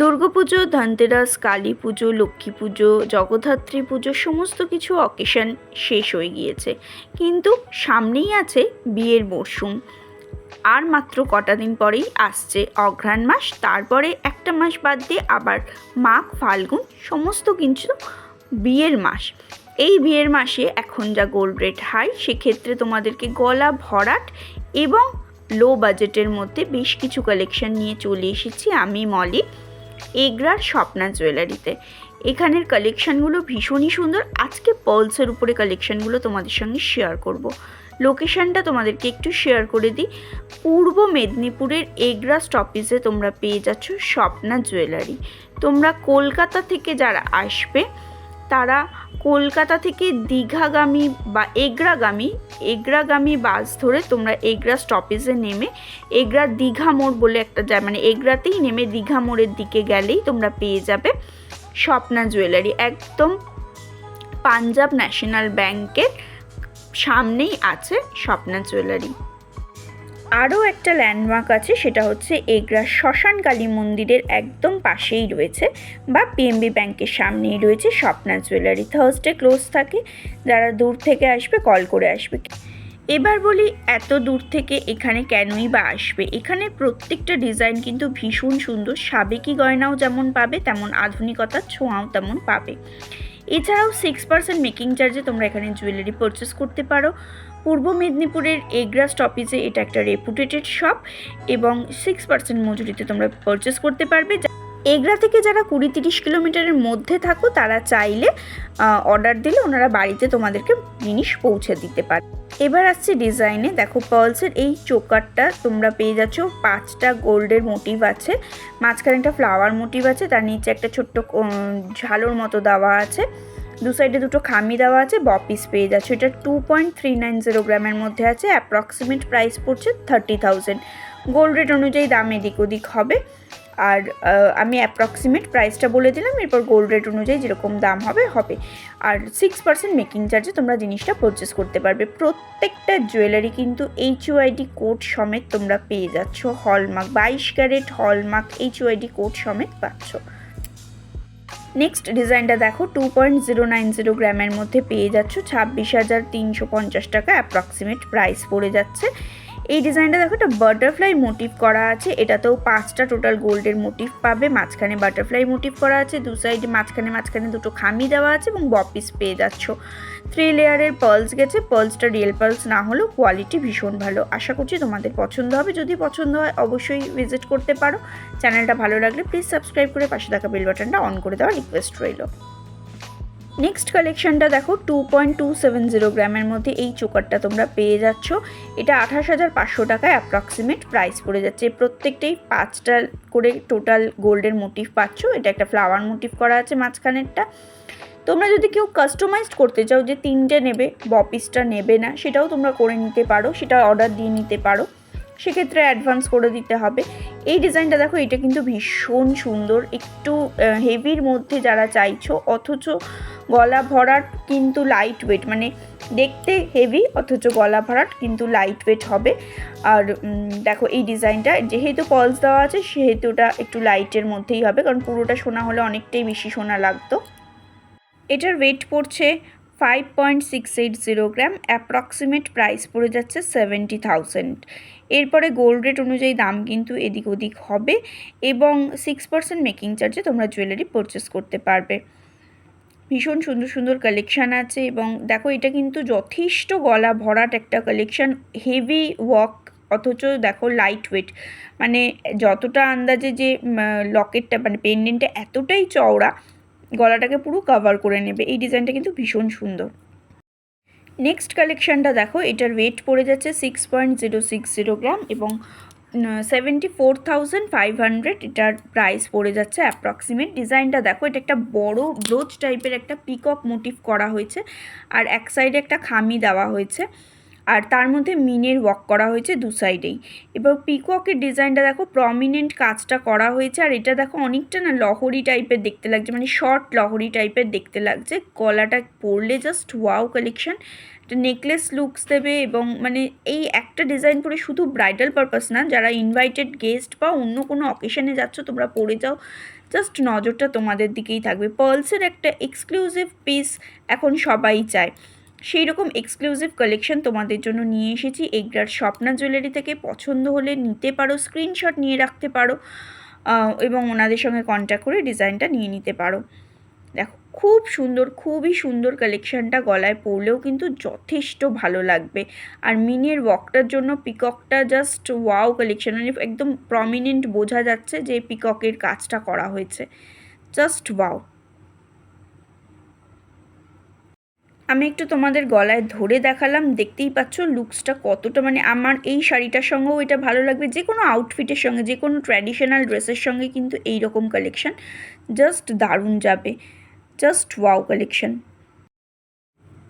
দুর্গাপুজো, ধনতেরাস কালী পুজো লক্ষ্মী পুজো জগদ্ধাত্রী পুজো সমস্ত কিছু অকেশন শেষ হয়ে গিয়েছে। কিন্তু সামনেই আছে বিয়ের মরশুম আর মাত্র কটা দিন পরেই আসছে অঘ্রাণ মাস। তারপরে একটা মাস বাদ দিয়ে আবার মাঘ, ফাল্গুন সমস্ত কিছু বিয়ের মাস। এই বিয়ের মাসে এখন যা গোল্ড রেট হাই সেক্ষেত্রে তোমাদেরকে গলা ভরাট এবং লো বাজেটের মধ্যে বেশ কিছু কালেকশন নিয়ে চলে এসেছি আমি, মলি। এগরার স্বপ্না জুয়েলারিতে। এখানের কালেকশানগুলো ভীষণই সুন্দর। আজকে পলসের উপরে কালেকশানগুলো তোমাদের সঙ্গে শেয়ার করব। লোকেশানটা তোমাদেরকে একটু শেয়ার করে দিই। পূর্ব মেদিনীপুরের এগরা স্টপিসে তোমরা পেয়ে যাচ্ছ স্বপ্না জুয়েলারি। তোমরা কলকাতা থেকে যারা আসবে তারা কলকাতা থেকে দীঘাগামী বা এগরাগামী এগরাগামী বাস ধরে তোমরা এগরা স্টপেজে নেমে, এগরা দীঘা মোড় বলে একটা যায় মানে এগরাতেই নেমে দীঘা মোড়ের দিকে গেলেই তোমরা পেয়ে যাবে স্বপ্না জুয়েলারি একদম পাঞ্জাব ন্যাশনাল ব্যাংকের সামনেই আছে স্বপ্না জুয়েলারি আরও একটা ল্যান্ডমার্ক আছে, সেটা হচ্ছে এগরা শ্মশান কালী মন্দিরের একদম পাশেই রয়েছে বা পিএমবি ব্যাংকের সামনেই রয়েছে, স্বপ্না জুয়েলারি থার্সডে ক্লোজ থাকে, যারা দূর থেকে আসবে কল করে আসবে। এবার বলি এত দূর থেকে এখানে কেনই বা আসবে? এখানে প্রত্যেকটা ডিজাইন কিন্তু ভীষণ সুন্দর, সাবেকি গয়নাও যেমন পাবে, তেমন আধুনিকতার ছোঁয়াও তেমন পাবে। এছাড়াও সিক্স পার্সেন্ট মেকিং চার্জে তোমরা এখানে জুয়েলারি পারচেস করতে পারো। পূর্ব মেদিনীপুরের এগ্রা স্টপিজে এটা একটা রেপুটেটেড শপ এবং সিক্স পার্সেন্ট মজুরিতে তোমরা পারচেস করতে পারবে। এগরা থেকে যারা কুড়ি তিরিশ কিলোমিটারের মধ্যে থাকো, তারা চাইলে অর্ডার দিলে ওনারা বাড়িতে তোমাদেরকে জিনিস পৌঁছে দিতে পারে এবার আসছে ডিজাইনে দেখো পার্লসের এই চোকারটা তোমরা পেয়ে যাচ্ছ। পাঁচটা গোল্ডের মোটিভ আছে, মাঝখানে একটা ফ্লাওয়ার মোটিভ আছে, তার নিচে একটা ছোট্ট ঝালোর মতো দেওয়া আছে। দু সাইডে দুটো খামি দেওয়া আছে বপিস পেয়ে যাচ্ছে। এটা two point three nine zero গ্রামের মধ্যে আছে অ্যাপ্রক্সিমেট প্রাইস পড়ছে থার্টি থাউজেন্ড গোল্ড রেট অনুযায়ী দাম এদিক ওদিক হবে। আর আমি অ্যাপ্রক্সিমেট প্রাইসটা বলে দিলাম, এরপর গোল্ড রেট অনুযায়ী যেরকম দাম হবে হবে। আর সিক্স পার্সেন্ট মেকিং চার্জে তোমরা জিনিসটা পারচেস করতে পারবে। প্রত্যেকটা জুয়েলারি কিন্তু এইচ ইউআইডি কোড সমেত তোমরা পেয়ে যাচ্ছ হলমার্ক বাইশ carat hallmark H UID code সমেত পাচ্ছ। নেক্সট ডিজাইনটা দেখো two point zero nine zero গ্রামের মধ্যে পেয়ে যাচ্ছ, ছাব্বিশ হাজার তিনশো পঞ্চাশ টাকা অ্যাপ্রক্সিমেট প্রাইস পড়ে যাচ্ছে। এই ডিজাইনটা দেখো, একটা বাটারফ্লাই মোটিভ করা আছে। এটাতেও পাঁচটা টোটাল গোল্ডের মোটিভ পাবে। মাঝখানে বাটারফ্লাই মোটিভ করা আছে, দু সাইডে মাঝখানে মাঝখানে দুটো খামি দেওয়া আছে এবং বপিস পেয়ে যাচ্ছ। থ্রি লেয়ারের পার্লস গেছে পার্লসটা রিয়েল পার্লস না হলেও কোয়ালিটি ভীষণ ভালো। আশা করছি তোমাদের পছন্দ হবে। যদি পছন্দ হয়, অবশ্যই ভিজিট করতে পারো। চ্যানেলটা ভালো লাগলে প্লিজ সাবস্ক্রাইব করে পাশে থাকা বেল বাটনটা অন করে দেওয়ার রিকোয়েস্ট রইল। নেক্সট কালেকশনটা দেখো two point two seven zero গ্রামের মধ্যে এই চোকারটা তোমরা পেয়ে যাচ্ছ। এটা আঠাশ হাজার পাঁচশো টাকায় অ্যাপ্রক্সিমেট প্রাইস পড়ে যাচ্ছে। প্রত্যেকটাই পাঁচটা করে টোটাল গোল্ডের মোটিভ পাচ্ছ। এটা একটা ফ্লাওয়ার মোটিভ করা আছে মাঝখানেরটা। তোমরা যদি কেউ কাস্টমাইজড করতে চাও যে তিনটে নেবে বপিসটা নেবে না, সেটাও তোমরা করে নিতে পারো, সেটা অর্ডার দিয়ে নিতে পারো। সেক্ষেত্রে অ্যাডভান্স করে দিতে হবে। এই ডিজাইনটা দেখো, এটা কিন্তু ভীষণ সুন্দর। একটু হেভির মধ্যে যারা চাইছো, অথচ গলা ভরাট কিন্তু লাইট ওয়েট মানে দেখতে হেভি অথচ গলা ভরাট কিন্তু লাইট ওয়েট হবে। আর দেখো এই ডিজাইনটা যেহেতু পলস দেওয়া আছে, সেহেতু ওটা একটু লাইটের মধ্যেই হবে, কারণ পুরোটা সোনা হলে অনেকটাই বেশি সোনা লাগতো। এটার ওয়েট পড়ছে five point six eight zero gram approximate price পড়ে যাচ্ছে সেভেন্টি থাউজেন্ড এরপরে গোল্ড রেট অনুযায়ী দাম কিন্তু এদিক ওদিক হবে এবং সিক্স পার্সেন্ট মেকিং চার্জে তোমরা জুয়েলারি পারচেস করতে পারবে। ভীষণ সুন্দর সুন্দর কালেকশান আছে এবং দেখো এটা কিন্তু যথেষ্ট গলা ভরাট একটা কালেকশান হেভি ওয়ার্ক অথচ দেখো লাইট ওয়েট মানে যতটা আন্দাজে যে লকেটটা মানে পেন্ডেন্টটা এতটাই চওড়া, গলাটাকে পুরো কভার করে নেবে। এই ডিজাইনটা কিন্তু ভীষণ সুন্দর। নেক্সট কালেকশানটা দেখো, এটার ওয়েট পড়ে যাচ্ছে six point zero six zero gram এবং seventy four thousand five hundred এটার প্রাইস পড়ে যাচ্ছে অ্যাপ্রক্সিমেট ডিজাইনটা দেখো, এটা একটা বড় ব্রোচ টাইপের একটা পিকক মোটিভ করা হয়েছে। আর এক সাইডে একটা খামি দেওয়া হয়েছে। আর তার মধ্যে মিনের ওয়াক করা হয়েছে দু সাইডেই এবার পিকওয়াকের ডিজাইনটা দেখো প্রমিনেন্ট কাজটা করা হয়েছে, আর এটা দেখো অনেকটা না লহরি টাইপের দেখতে লাগছে মানে শর্ট লহরি টাইপের দেখতে লাগছে। গলাটা পরলে জাস্ট ওয়াও কালেকশন একটা নেকলেস লুকস দেবে এবং মানে এই একটা ডিজাইন পরে শুধু ব্রাইডাল পারপাস না, যারা ইনভাইটেড গেস্ট বা অন্য কোনো অকেশনে যাচ্ছ, তোমরা পরে যাও। জাস্ট নজরটা তোমাদের দিকেই থাকবে। পার্লসের একটা এক্সক্লুসিভ পিস এখন সবাই চায়। সেই রকম এক্সক্লুসিভ কালেকশন তোমাদের জন্য নিয়ে এসেছি। এগরার স্বপ্না জুয়েলারি থেকে পছন্দ হলে নিতে পারো স্ক্রিনশট নিয়ে রাখতে পারো এবং ওনাদের সঙ্গে কন্ট্যাক্ট করে ডিজাইনটা নিয়ে নিতে পারো। দেখো, খুব সুন্দর, খুবই সুন্দর কালেকশানটা গলায় পরলেও কিন্তু যথেষ্ট ভালো লাগবে। আর মিনের ওয়াকটার জন্য পিককটা জাস্ট ওয়াও কালেকশান মানে একদম প্রমিনেন্ট বোঝা যাচ্ছে যে পিককের কাজটা করা হয়েছে। জাস্ট ওয়াও আমি একটু তোমাদের গলায় ধরে দেখালাম, দেখতেই পাচ্ছ লুকসটা কতটা মানে আমার এই শাড়িটার সঙ্গেও এটা ভালো লাগবে। যে কোনো আউটফিটের সঙ্গে, যে কোনো ট্র্যাডিশনাল ড্রেসের সঙ্গে কিন্তু এই রকম কালেকশান জাস্ট দারুণ যাবে। জাস্ট ওয়াও কালেকশন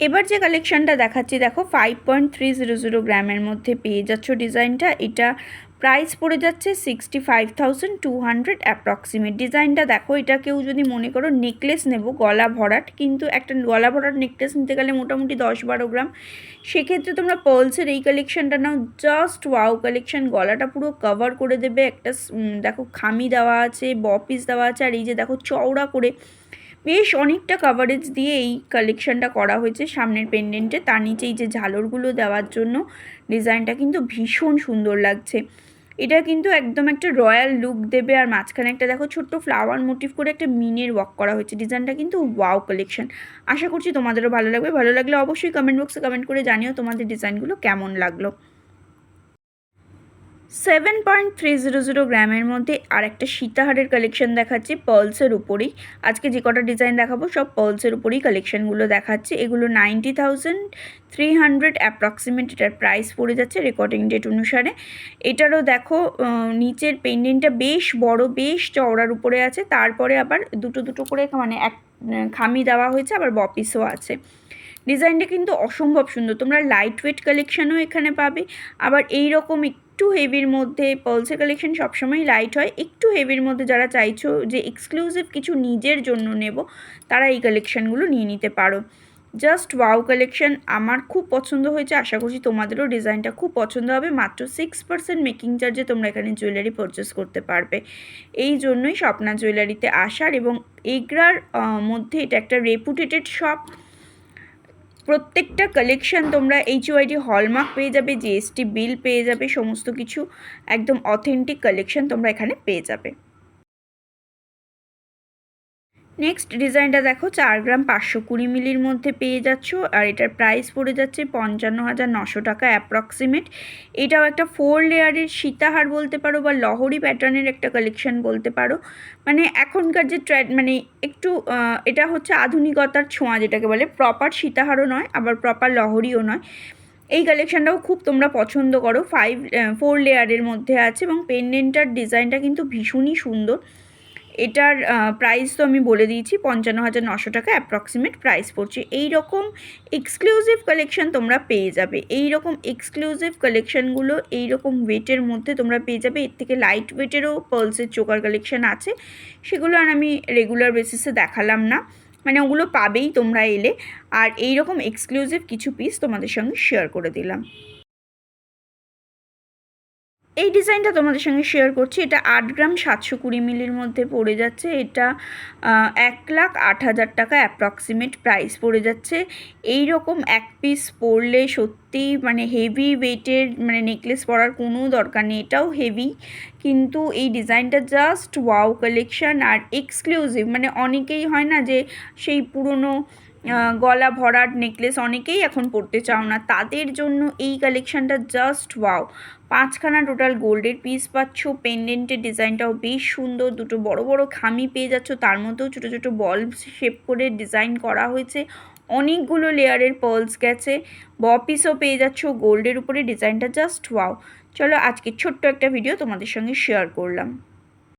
এবার যে কালেকশানটা দেখাচ্ছি, দেখো five point three zero zero গ্রামের মধ্যে পেয়ে যাচ্ছ ডিজাইনটা। এটা প্রাইস পড়ে যাচ্ছে sixty five thousand two hundred approximate ডিজাইনটা দেখো, এটা কেউ যদি মনে করো নেকলেস নেব, গলা ভরাট, কিন্তু একটা গলা ভরাট নেকলেস নিতে গেলে মোটামুটি দশ বারো গ্রাম। সেক্ষেত্রে তোমরা পার্লসের এই কালেকশানটা নাও জাস্ট ওয়াও কালেকশান গলাটা পুরো কভার করে দেবে। একটা দেখো খামি দেওয়া আছে বপিস দেওয়া আছে, আর এই যে দেখো চওড়া করে বেশ অনেকটা কাভারেজ দিয়ে এই কালেকশানটা করা হয়েছে। সামনের পেন্ডেন্টে তার নিচে এই যে ঝালরগুলো দেওয়ার জন্য ডিজাইনটা কিন্তু ভীষণ সুন্দর লাগছে। এটা কিন্তু একদম একটা রয়্যাল লুক দেবে, আর মাঝখানে একটা দেখো ছোট্ট ফ্লাওয়ার মোটিভ করে একটা মিনের ওয়াক করা হয়েছে। ডিজাইনটা কিন্তু ওয়াও কালেকশন আশা করছি তোমাদেরও ভালো লাগবে। ভালো লাগলে অবশ্যই কমেন্ট বক্সে কমেন্ট করে জানিও তোমাদের ডিজাইনগুলো কেমন লাগল। Seven point three zero zero গ্রামের মধ্যে আর একটা সীতাহারের কালেকশন দেখাচ্ছি পার্লসের উপরেই। আজকে যে কটা ডিজাইন দেখাবো, সব পার্লসের উপরেই কালেকশানগুলো দেখাচ্ছি। এগুলো ninety thousand three hundred approximate এটার প্রাইস পড়ে যাচ্ছে রেকর্ডিং ডেট অনুসারে। এটারও দেখো নিচের পেন্ডেন্টটা বেশ বড়, বেশ চওড়ার উপরে আছে। তারপরে আবার দুটো দুটো করে মানে এক খামি দেওয়া হয়েছে, আবার বপিসও আছে। ডিজাইনটা কিন্তু অসম্ভব সুন্দর। তোমরা লাইট ওয়েট কালেকশানও এখানে পাবে। আবার এই রকম একটু হেভির মধ্যে পালসের কালেকশন সবসময় লাইট হয়। একটু হেভির মধ্যে যারা চাইছো যে এক্সক্লুসিভ কিছু নিজের জন্য নেব, তারা এই কালেকশানগুলো নিয়ে নিতে পারো। জাস্ট ওয়াও কালেকশন আমার খুব পছন্দ হয়েছে। আশা করছি তোমাদেরও ডিজাইনটা খুব পছন্দ হবে। মাত্র সিক্স পার্সেন্ট মেকিং চার্জে তোমরা এখানে জুয়েলারি পারচেস করতে পারবে। এই জন্যই স্বপ্না জুয়েলারিতে আসার এবং এগরার মধ্যে এটা একটা রেপুটেটেড শপ প্রত্যেকটা কালেকশন তোমরা এইচ এইচওআইডি হলমার্ক পেয়ে যাবে জিএসটি বিল পেয়ে যাবে, সমস্ত কিছু একদম অথেন্টিক কালেকশন তোমরা এখানে পেয়ে যাবে। নেক্সট ডিজাইনটা দেখো, চার গ্রাম পাঁচশো কুড়ি মিলির মধ্যে পেয়ে যাচ্ছ। আর এটার প্রাইস পড়ে যাচ্ছে পঞ্চান্ন হাজার নশো টাকা অ্যাপ্রক্সিমেট এটাও একটা ফোর লেয়ারের সীতাহার বলতে পারো বা লহরি প্যাটার্নের একটা কালেকশন বলতে পারো। মানে এখনকার যে ট্র্যাড মানে একটু এটা হচ্ছে আধুনিকতার ছোঁয়া যেটাকে বলে। প্রপার সীতাহারও নয়, আবার প্রপার লহরিও নয়। এই কালেকশানটাও খুব তোমরা পছন্দ করো। ফাইভ ফোর লেয়ারের মধ্যে আছে এবং পেন্ডেন্টার ডিজাইনটা কিন্তু ভীষণই সুন্দর। এটার প্রাইস তো আমি বলে দিয়েছি, পঞ্চান্ন হাজার নশো টাকা অ্যাপ্রক্সিমেট প্রাইস পড়ছে। এই রকম এক্সক্লুসিভ কালেকশন তোমরা পেয়ে যাবে। এই রকম এক্সক্লুসিভ কালেকশানগুলো এই রকম ওয়েটের মধ্যে তোমরা পেয়ে যাবে। এর থেকে লাইট ওয়েটেরও পার্লসের চোকার কালেকশান আছে। সেগুলো আর আমি রেগুলার বেসিসে দেখালাম না। মানে ওগুলো পাবেই তোমরা এলে। আর এই রকম এক্সক্লুসিভ কিছু পিস তোমাদের সঙ্গে শেয়ার করে দিলাম। এই ডিজাইনটা তোমাদের সঙ্গে শেয়ার করছি। এটা আট গ্রাম সাতশো কুড়ি মিলির মধ্যে পড়ে যাচ্ছে। এটা এক লাখ আট হাজার টাকা অ্যাপ্রক্সিমেট প্রাইস পড়ে যাচ্ছে। এই রকম এক পিস পরলে সত্যি মানে হেভি ওয়েটের মানে নেকলেস পরার কোনো দরকার নেই। এটাও হেভি কিন্তু এই ডিজাইনটা জাস্ট ওয়াও কালেকশান আর এক্সক্লুসিভ মানে অনেকেই হয় না যে সেই পুরনো গলা ভরাট নেকলেস অনেকেই এখন পরতে চাও না। তাদের জন্য এই কালেকশানটা জাস্ট ওয়াও পাঁচখানা টোটাল গোল্ডের পিস পাচ্ছ পেন্ডেন্টের ডিজাইনটাও বেশ সুন্দর। দুটো বড় বড় খামি পেয়ে যাচ্ছ, তার মধ্যেও ছোটো ছোটো বল শেপ করে ডিজাইন করা হয়েছে। অনেকগুলো লেয়ারের পার্লস গেছে। বপিসও পেয়ে যাচ্ছ গোল্ডের উপরে ডিজাইনটা জাস্ট ওয়াও চলো আজকে ছোট্ট একটা ভিডিও তোমাদের সঙ্গে শেয়ার করলাম।